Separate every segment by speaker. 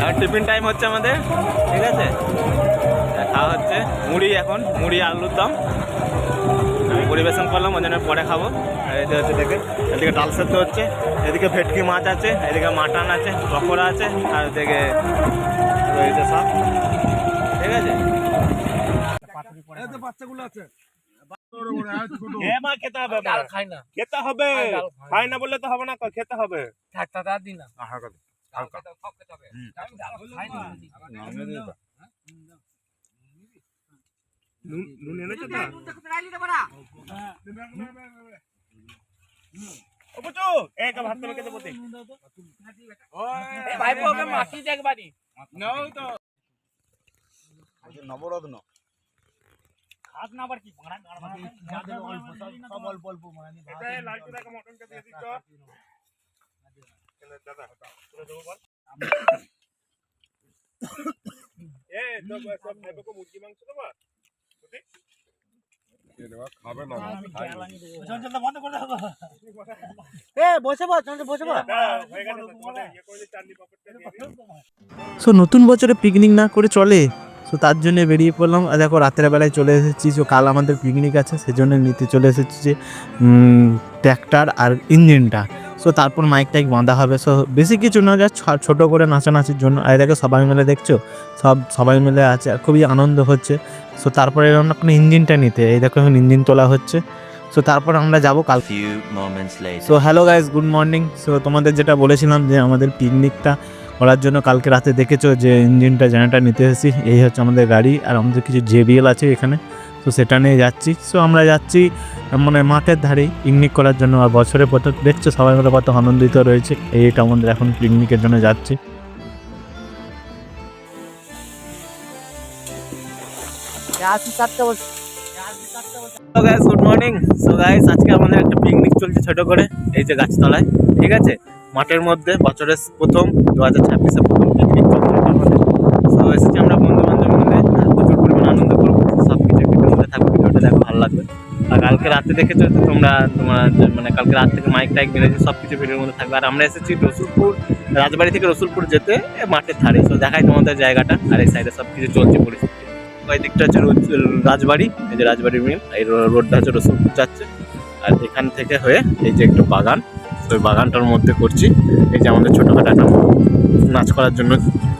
Speaker 1: এখন tiffin time হচ্ছে আমাদের, ঠিক আছে? খাওয়া হচ্ছে মুড়ি এখন, মুড়ি, আলুর দম। পরিবেশন করলাম, ওই জন্য পরে খাব। আর এই হচ্ছে এদিকে ডাল সেদ্ধ হচ্ছে, এদিকে ভেটকি মাছ আছে, এদিকে মাটন আছে, পকোড়া আছে, আর এদিকে রয়েছে সব। ঠিক আছে?
Speaker 2: বাচ্চাগুলো আছে।
Speaker 1: খেতে হবে
Speaker 2: ডাল খাই না।
Speaker 1: খেতে হবে।
Speaker 2: খাই না।
Speaker 1: বললে তো হবে না খেতে হবে।
Speaker 2: থাক দাদা দিন না
Speaker 1: হালকা। হালকা
Speaker 2: আমি ডাল খাই না।
Speaker 1: নুন এনেছো তো? এক ভাত করে খেতে বলতে
Speaker 2: এ ভাই ওকে মাটি দেখ বাড়ি
Speaker 1: তো।
Speaker 3: নবরত্ন।
Speaker 2: খাস না আবার কি ভাড়া অল্প সব অল্প অল্প মানে
Speaker 1: এটা লালটু টাকা মটনটা দিয়ে দিচ্ছ। দাদা তুলে দেবো বল এ তো সব ভাইপোকে মুরগি মাংস দেবো?
Speaker 3: খাবে না
Speaker 2: বন্ধ করে দেবো
Speaker 4: এ বসে বল চন্দ্র বসে বল
Speaker 1: গেছে তো, তোমাদের। করে দিয়ে চাটনি পাপড়টা দিয়ে দিই।
Speaker 5: সো নতুন বছরে পিকনিক না করে চলে? সো তার জন্য বেরিয়ে পড়লাম। আর দেখো রাতের বেলায় চলে এসেছি। সো কাল আমাদের পিকনিক আছে সেজন্য নিতে চলে এসেছি যে ট্র্যাক্টর আর ইঞ্জিনটা সো তারপর মাইক টাইক বাঁধা হবে। সো বেশি কিছু না যা ছোট করে নাচানাচির জন্য। আর দেখো সবাই মিলে দেখছ? সব সবাই মিলে আছে। আর খুবই আনন্দ হচ্ছে। সো তারপরে এরকম এখন ইঞ্জিনটা নিতে। এই দেখো এখন ইঞ্জিন তোলা হচ্ছে। সো তারপর আমরা যাব কাল. So hello guys good morning so তোমাদের যেটা বলেছিলাম যে আমাদের পিকনিকটা করার জন্য কালকে রাতে দেখেছ যে ইঞ্জিনটা জেনারেটার নিতে এসেছি, এই হচ্ছে আমাদের গাড়ি আর আমাদের কিছু জেবিএল আছে এখানে। তো সেটা নিয়ে যাচ্ছি। সো আমরা যাচ্ছি মানে মাঠের ধারে পিকনিক করার জন্য আর বছরের পর দেখছ সবাই মিলে কত আনন্দিত রয়েছে। এইটা আমাদের এখন পিকনিকের জন্য যাচ্ছি।
Speaker 1: গুড মর্নিং সো গাইস আজকে আমাদের একটা পিকনিক চলছে ছোট করে, এই যে গাছতলায়, ঠিক আছে? মাঠের মধ্যে বছরের প্রথম দু হাজার ছাব্বিশে প্রথম পিকনিক সো এসেছি আমরা বন্ধু বান্ধব মিলে প্রচুর পরিমাণ আনন্দ করব। সব কিছু ভিডিওর মধ্যে থাকবে, ভিডিওটা দেখো, ভালো লাগবে। আর কালকে রাতে দেখেছ তো তোমরা, তোমার মানে কালকে রাত থেকে মাইক টাইক মেরেছে সব কিছু ভিডিওর মধ্যে থাকবে। আর আমরা এসেছি রসুলপুর, রাজবাড়ি থেকে রসুলপুর যেতে মাঠের ধারে। সো দেখাই তোমাদের জায়গাটা, আর এই সাইডে সব কিছু চলছে পরিস্থিতি। ওই দিকটা হচ্ছে রাজবাড়ি, এই যে রাজবাড়ির মিল এই রোডটা হচ্ছে রসুলপুর যাচ্ছে। আর এখান থেকে হয়ে এই যে একটু বাগান। তো ওই বাগানটার মধ্যে করছি। এই যে আমাদের ছোটোখাটো একটা নাচ করার জন্য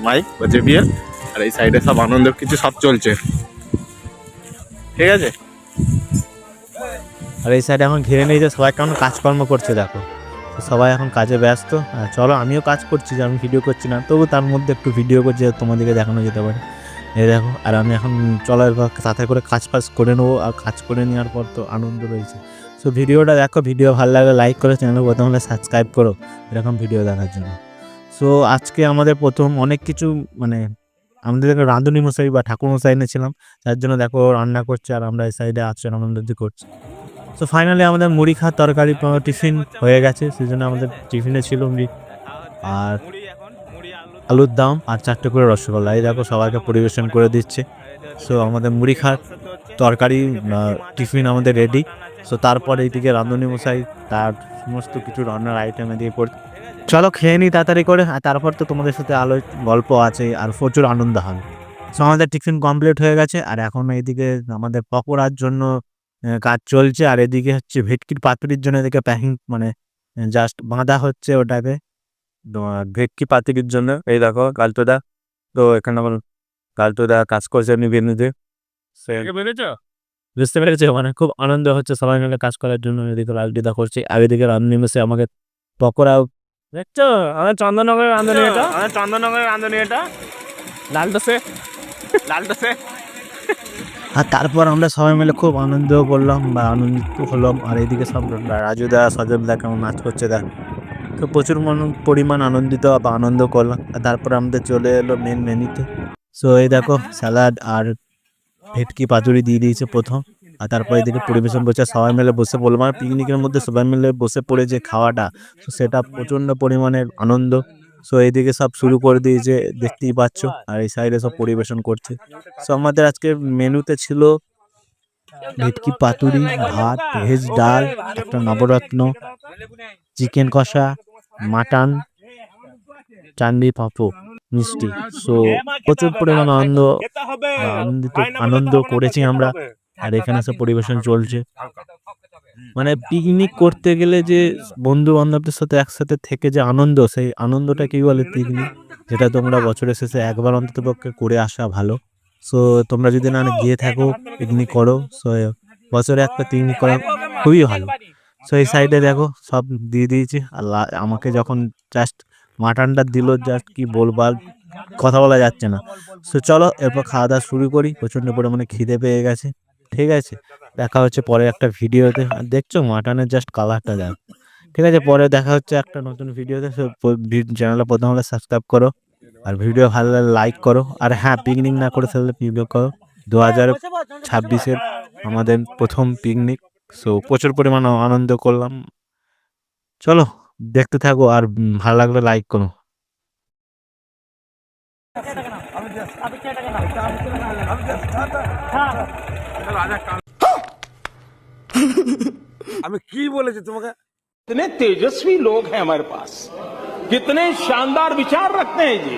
Speaker 1: মাইক বা জেবিএল, আর এই সাইডে সব আনন্দ কিছু সব চলছে। ঠিক আছে?
Speaker 5: আর এই সাইডে এখন ঘিরে নিয়েছে সবাই কেমন কাজকর্ম করছে, দেখো। সবাই এখন কাজে ব্যস্ত। আর চলো, আমিও কাজ করছি, যে আমি ভিডিও করছি না। তবু তার মধ্যে একটু ভিডিও করছি তোমাদেরকে দেখানো যেতে পারে। এই দেখো, আর আমি এখন চলো সাথে করে কাজ ফাজ করে নেব, আর কাজ করে নেওয়ার পর তো আনন্দ রয়েছে। সো ভিডিওটা দেখো, ভিডিও ভালো লাগলে লাইক করে চ্যানেল প্রথম হলে সাবস্ক্রাইব করো, এরকম ভিডিও দেখার জন্য। সো আজকে আমাদের প্রথম অনেক কিছু মানে আমাদের এখানে রাঁধুনি মশাই বা ঠাকুর মশাই এনেছিলাম তার জন্য দেখো রান্না করছে আর আমরা এই সাইডে আছেন আনন্দ করছি। সো ফাইনালি আমাদের মুড়ি খাওয়ার তরকারি টিফিন হয়ে গেছে সেই জন্য আমাদের টিফিনে ছিল মুড়ি আর আলুর দাম আর চারটে করে রসগোল্লা। এই দেখো সবাইকে পরিবেশন করে দিচ্ছে। সো আমাদের মুড়ি খাওয়ার তরকারি টিফিন আমাদের রেডি সো তারপরে এইদিকে রাঁধুনি মশাই তার সমস্ত কিছু রান্নার আইটেম দিয়ে পড়ে চলো খেয়ে নিই তাড়াতাড়ি করে। আর তারপর তো তোমাদের সাথে আলো গল্প আছে আর প্রচুর আনন্দ হবে। সো আমাদের টিফিন কমপ্লিট হয়ে গেছে। আর এখন এইদিকে আমাদের পকোড়ার জন্য কাজ চলছে। আর এদিকে হচ্ছে ভেটকির পাতুরির জন্য এদিকে প্যাকিং মানে জাস্ট বাঁধা হচ্ছে ওটাকে। তোমার ভেটকি পাতুরির জন্য, এই দেখো কালটোদা তো, এখানে আমার কালটোদা কাজ করছে এমনি বেনুতে
Speaker 1: বেড়েছো
Speaker 5: বুঝতে পেরেছে? মানে খুব আনন্দ হচ্ছে সবাই মিলে কাজ করার জন্য। এদিকে লালটিদা করছি আর এদিকে রান্নি মেসে আমাকে পকোড়াও দেখছ? আমাদের চন্দননগরের রাঁধুনি এটা।
Speaker 1: আমাদের চন্দননগরের রাঁধুনি এটা।
Speaker 5: লালটাসে
Speaker 1: লালটাসে
Speaker 5: আর তারপর আমরা সবাই মিলে খুব আনন্দ করলাম বা আনন্দিত হলাম। আর এইদিকে সব রাজুদা সজলদা কেমন নাচ করছে দেখ। তো প্রচুর মন- পরিমাণ আনন্দিত বা আনন্দ করলাম। আর তারপর আমাদের চলে এলো মেন মেনুতে সো এই দেখো স্যালাড আর ভেটকি পাতুরি দিয়ে দিয়েছে প্রথম। আর তারপরে এদিকে পরিবেশন করছে সবাই মিলে বসে বললাম, আর পিকনিকের মধ্যে সবাই মিলে বসে পড়ে যে খাওয়াটা সেটা প্রচণ্ড পরিমাণের আনন্দ। সো এইদিকে সব শুরু করে দিয়েছে, দেখতেই পাচ্ছ, আর এই সাইডে সব পরিবেশন করছে। সো আমাদের আজকে মেনুতে ছিল ভেটকি পাতুরি, ভাত, ভেজ ডাল, একটা নবরত্ন, চিকেন কষা, মাটন চান্দি পাপো মিষ্টি। সো প্রচুর পরিমাণ আনন্দ আনন্দিত আনন্দ করেছি আমরা। আর এখানে সব পরিবেশন চলছে। মানে পিকনিক করতে গেলে যে বন্ধু বান্ধবদের সাথে একসাথে থেকে যে আনন্দ সেই আনন্দটা কি বলে পিকনিক যেটা তোমরা বছরের শেষে একবার অন্তত পক্ষে করে আসা ভালো। সো তোমরা যদি না গিয়ে থাকো পিকনিক করো। সো বছরে একটা পিকনিক করা খুবই ভালো। সো এই সাইডে দেখো সব দিয়ে দিয়েছি। আর আমাকে যখন জাস্ট মাটনটা দিল জাস্ট কি বলবার কথা বলা যাচ্ছে না। সো চলো, এরপর খাওয়া দাওয়া শুরু করি। প্রচণ্ড পরিমাণে খিদে পেয়ে গেছে। ঠিক আছে, দেখা হচ্ছে পরে একটা ভিডিওতে। দেখছ, মাটনের জাস্ট কালারটা দেখ। ঠিক আছে, পরে দেখা হচ্ছে একটা নতুন ভিডিওতে। চ্যানেলটা প্রথম হলে সাবস্ক্রাইব করো। আর ভিডিও ভালো লাগলে লাইক করো। আর হ্যাঁ পিকনিক না করে ফেললে পিকনিক করো। দু হাজার ছাব্বিশের আমাদের প্রথম পিকনিক সো প্রচুর পরিমাণ আনন্দ করলাম। চলো। দেখতে থাকো আর উম, ভালো লাগলে লাইক করো
Speaker 3: আমি কি বলেছি তোমাকে
Speaker 6: कितने तेजस्वी लोग हैं हमारे पास कितने शानदार विचार रखते हैं जी